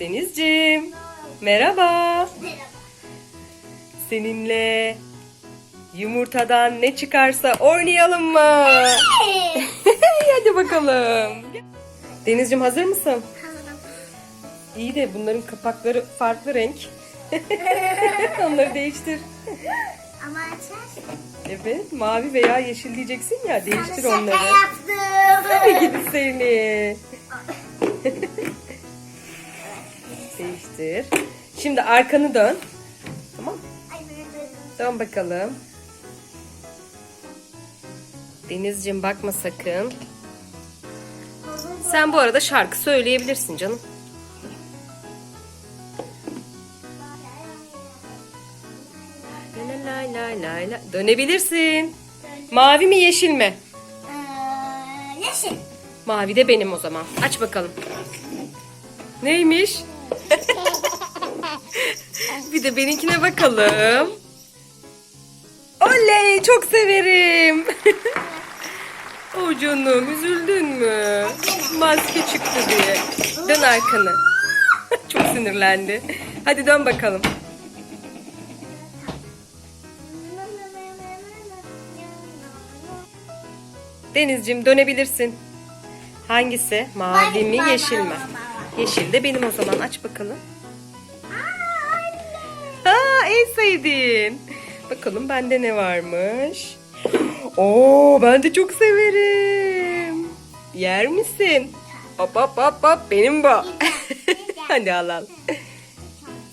Denizciğim, merhaba. Merhaba. Seninle yumurtadan ne çıkarsa oynayalım mı? Hadi bakalım. Denizciğim hazır mısın? İyi de bunların kapakları farklı renk. Onları değiştir. Ama açar. Evet, mavi veya yeşil diyeceksin ya. Değiştir Şaka onları. yaptım. Tabii gidi seni. Değiştir. Şimdi arkanı dön. Tamam. Dön bakalım. Denizciğim bakma sakın. Sen bu arada şarkı söyleyebilirsin canım. Dönebilirsin. Mavi mi yeşil mi? Ee, yeşil. Mavi de benim o zaman. Aç bakalım. Neymiş? bir de benimkine bakalım. Oley çok severim. o canım üzüldün mü? Maske çıktı diye. Dön arkanı. çok sinirlendi. Hadi dön bakalım. Denizciğim dönebilirsin. Hangisi? Mavi mi yeşil mi? Yeşil de benim o zaman. Aç bakalım. Aa, en sevdiğin. Bakalım bende ne varmış? Oo, ben de çok severim. Yer misin? Hop hop hop hop benim bu. Hadi al al.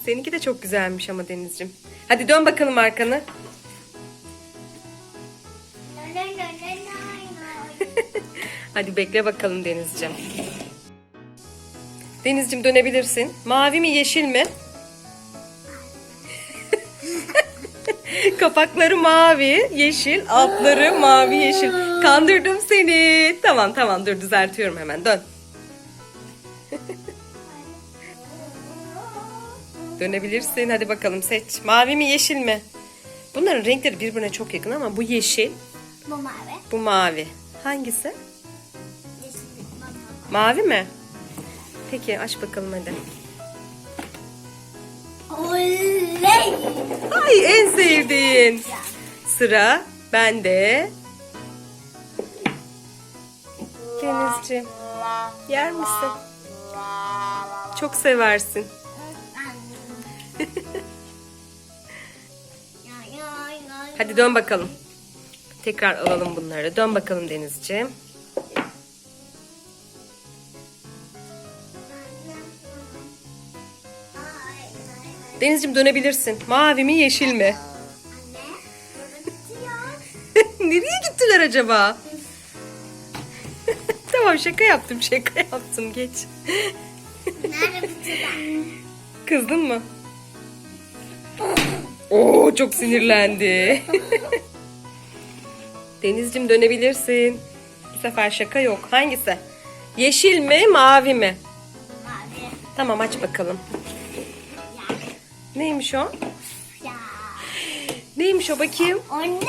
Seninki de çok güzelmiş ama Denizciğim. Hadi dön bakalım arkanı. Hadi bekle bakalım Denizciğim. Denizciğim dönebilirsin. Mavi mi yeşil mi? Kapakları mavi, yeşil, altları mavi, yeşil. Kandırdım seni. Tamam tamam dur düzeltiyorum hemen. Dön. Dönebilirsin. Hadi bakalım seç. Mavi mi yeşil mi? Bunların renkleri birbirine çok yakın ama bu yeşil, Bu mavi. bu mavi. Hangisi? Yeşil. Mavi mi? Peki aç bakalım hadi. Oley. Ay en sevdiğin. Sıra bende. Denizciğim yer misin? Çok seversin. Hadi dön bakalım. Tekrar alalım bunları. Dön bakalım Denizciğim. Denizciğim dönebilirsin. Mavi mi yeşil mi? Nereye gittiler acaba? tamam şaka yaptım şaka yaptım geç. Kızdın mı? Oo çok sinirlendi. Denizciğim dönebilirsin. Bu sefer şaka yok. Hangisi? Yeşil mi mavi mi? Mavi. Tamam aç bakalım. Neymiş o? Ya. Neymiş o bakayım? O ne?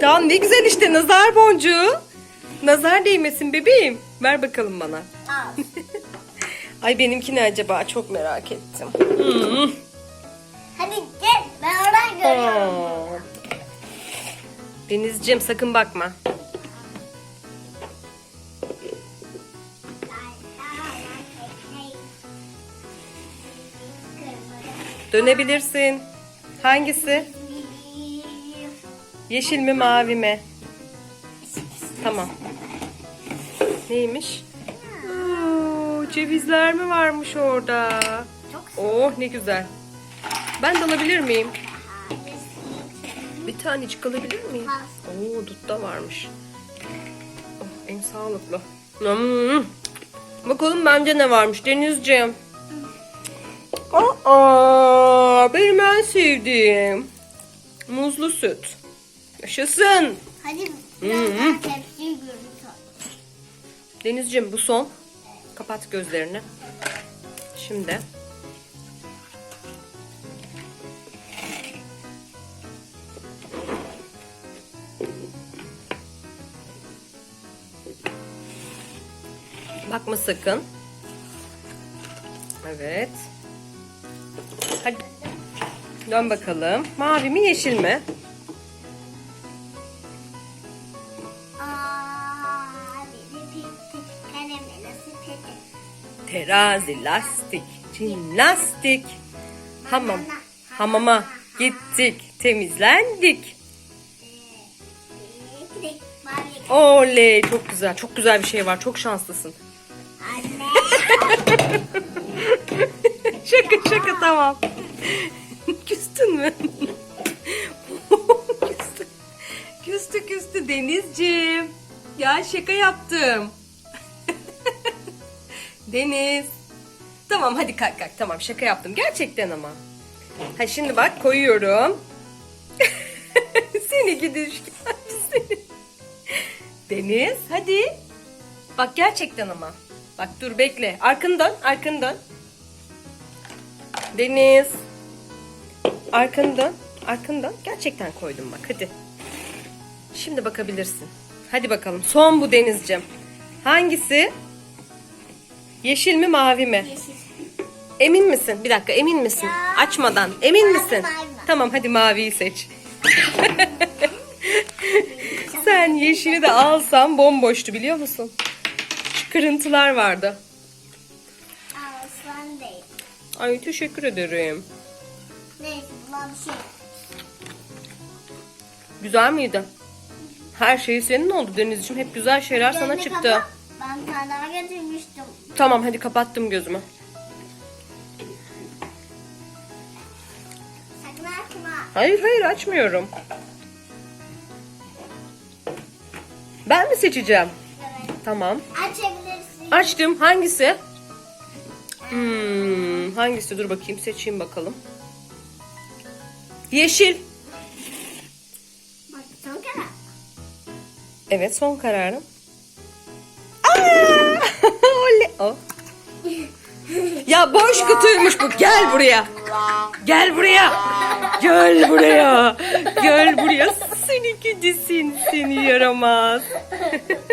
Tamam ne güzel işte nazar boncuğu. Nazar değmesin bebeğim. Ver bakalım bana. Al. Ay benimki ne acaba? Çok merak ettim. Hmm. Hadi gel. Ben oradan görüyorum. Denizciğim sakın bakma. Dönebilirsin. Hangisi? Yeşil mi mavi mi? Tamam. Neymiş? Oo, cevizler mi varmış orada? Oh ne güzel. Ben de alabilir miyim? Bir tanecik alabilir miyim? Oo dutta varmış. Oh, en sağlıklı. Hmm. Bakalım bende ne varmış Denizciğim. Aa, benim en sevdiğim. Muzlu süt. Yaşasın. Hadi biraz daha tepsiyi görüntü al. Denizciğim bu son. Kapat gözlerini. Şimdi. Bakma sakın. Evet. Hadi. Dön bakalım. Mavi mi yeşil mi? Terazi, lastik, jimnastik. Hamam. Hamama gittik, temizlendik. Oley çok güzel. Çok güzel bir şey var. Çok şanslısın. Anne. şaka şaka tamam. Küstün mü? küstü. Küstü küstü Denizciğim. Ya şaka yaptım. Deniz. Tamam hadi kalk kalk tamam şaka yaptım gerçekten ama. Ha şimdi bak koyuyorum. seni gidiş. Deniz hadi. Bak gerçekten ama. Bak dur bekle. Arkandan arkandan. Deniz. Arkandan. Arkandan. Gerçekten koydum bak hadi. Şimdi bakabilirsin. Hadi bakalım. Son bu Denizciğim. Hangisi? Yeşil mi mavi mi? Yeşil. Emin misin? Bir dakika emin misin? Ya. Açmadan. Emin Mavi, misin? mavi. Tamam hadi maviyi seç. Sen yeşili de alsan bomboştu biliyor musun? Şu kırıntılar vardı. Aslan değil. Ay teşekkür ederim. Bir şey. Güzel miydi? Her şey senin oldu Denizciğim. Hep güzel şeyler sana Gözünü çıktı. kapa. Ben sana getirmiştim. Tamam hadi kapattım gözümü. Sakın açma. Hayır hayır açmıyorum. Ben mi seçeceğim? Evet. Tamam. Açabilirsin. Açtım. Hangisi? Hmm, hangisi? Dur bakayım seçeyim bakalım. Yeşil. Bak son kere. Evet son kararım. Aa! Oley. Oh. Ya boş kutuymuş bu. Gel buraya. Gel buraya. Gel buraya. Gel buraya. Seni gidisin seni yaramaz.